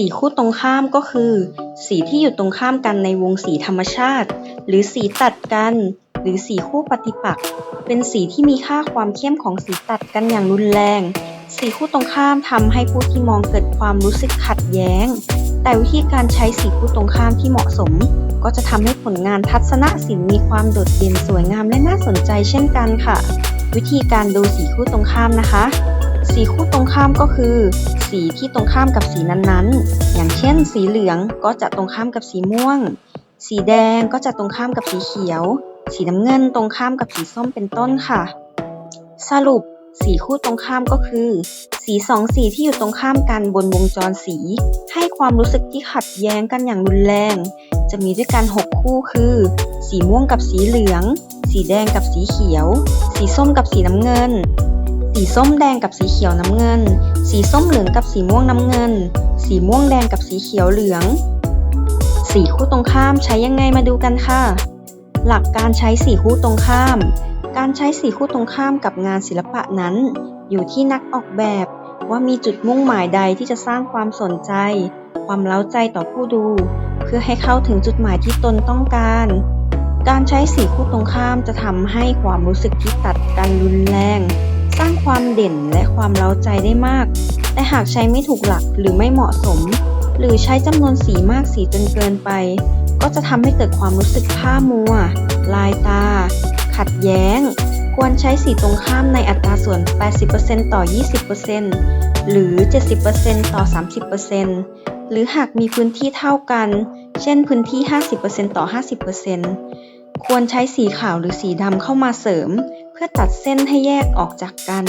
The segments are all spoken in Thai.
สีคู่ตรงข้ามก็คือ สีที่อยู่ตรงข้ามกันในวงสีธรรมชาติ หรือสีตัดกัน หรือสีคู่ปฏิปักษ์เป็นสีที่มีค่าความเข้มของสีตัดกันอย่างรุนแรง สีคู่ตรงข้ามทำให้ผู้ที่มองเกิดความรู้สึกขัดแย้ง แต่วิธีการใช้สีคู่ตรงข้ามที่เหมาะสม ก็จะทำให้ผลงานทัศนศิลป์มีความโดดเด่นสวยงามและน่าสนใจเช่นกันค่ะ วิธีการดูสีคู่ตรงข้ามนะคะ สีคู่ตรงข้ามก็คือ สีที่ตรงข้ามกับสีนั้นๆ อย่างเช่น สีเหลืองก็จะตรงข้ามกับสีม่วง สีแดงก็จะตรงข้ามกับสีเขียว สีน้ำเงินตรงข้ามกับสีส้มเป็นต้นค่ะ สรุป สีคู่ตรงข้ามก็คือ สีสองสีที่อยู่ตรงข้ามกันบนวงจรสี ให้ความรู้สึกที่ขัดแย้งกันอย่างรุนแรง จะมีด้วยกัน 6 คู่คือ สีม่วงกับสีเหลือง สีแดงกับสีเขียว สีส้มกับสีน้ำเงิน สีส้มแดงกับสีเขียวน้ำเงิน สีส้มเหลืองกับสีม่วงน้ำเงิน สีม่วงแดงกับสีเขียวเหลือง สีคู่ตรงข้ามใช้ยังไงมาดูกันค่ะ หลักการใช้สีคู่ตรงข้าม การใช้สีคู่ตรงข้ามกับงานศิลปะนั้น อยู่ที่นักออกแบบ ว่ามีจุดมุ่งหมายใดที่จะสร้างความสนใจ ความเล้าใจต่อผู้ดู เพื่อให้เข้าถึงจุดหมายที่ตนต้องการการใช้สีคู่ตรงข้ามจะทำให้ความรู้สึกที่ตัดกันรุนแรง สร้างความเด่นและความเล้าใจได้มาก แต่หากใช้ไม่ถูกหลักหรือไม่เหมาะสม หรือใช้จำนวนสีมากสีจนเกินไป ก็จะทำให้เกิดความรู้สึกผ้ามัว ลายตา ขัดแย้ง ควรใช้สีตรงข้ามในอัตราส่วน 80%ต่อ 20%หรือ 70%ต่อ 30%หรือหากมีพื้นที่เท่ากัน เช่นพื้นที่ 50%ต่อ 50%ควรใช้สีขาวหรือสีดำเข้ามาเสริม พื่อตัดเส้นให้แยกออกจากกัน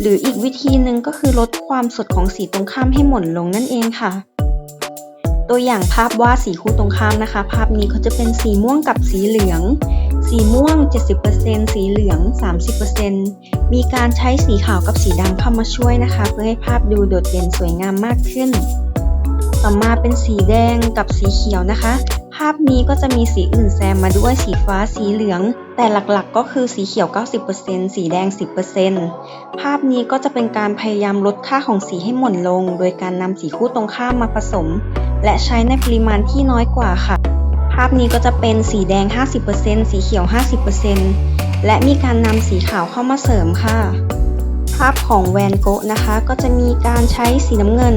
หรืออีกวิธีหนึ่งก็คือลดความสดของสีตรงข้ามให้หม่นลงนั่นเองค่ะ ตัวอย่างภาพวาดสีคู่ตรงข้ามนะคะ ภาพนี้เขาจะเป็นสีม่วงกับสีเหลือง สีม่วง 70%สีเหลือง 30%มีการใช้สีขาวกับสีดำเข้ามาช่วยนะคะ เพื่อให้ภาพดูโดดเด่นสวยงามมากขึ้นต่อมาเป็นสีแดงกับสีเขียวนะคะ ภาพนี้ก็จะมีสีอื่นแซมมาด้วยสีฟ้าสีเหลือง แต่หลักๆก็คือสีเขียว 90%สีแดง 10%ภาพนี้ก็จะเป็นการพยายามลดค่าของสีให้หม่นลง โดยการนำสีคู่ตรงข้ามมาผสม และใช้ในปริมาณที่น้อยกว่าค่ะ ภาพนี้ก็จะเป็นสีแดง 50%สีเขียว 50%และมีการนำสีขาวเข้ามาเสริมค่ะ ภาพของแวนโกะนะคะ ก็จะมีการใช้สีน้ำเงิน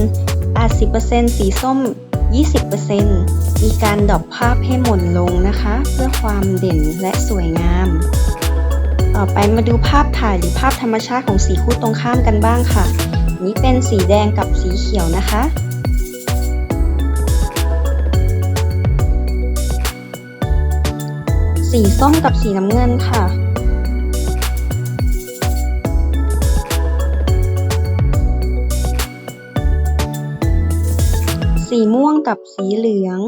80%สีส้ม 20%มีการดรอปภาพให้หม่นลงนะคะ เพื่อความเด่นและสวยงาม ต่อไปมาดูภาพถ่ายหรือภาพธรรมชาติของสีคู่ตรงข้ามกันบ้างค่ะ นี้เป็นสีแดงกับสีเขียวนะคะสีส้มกับสีน้ำเงินค่ะ สีม่วงกับสีเหลือง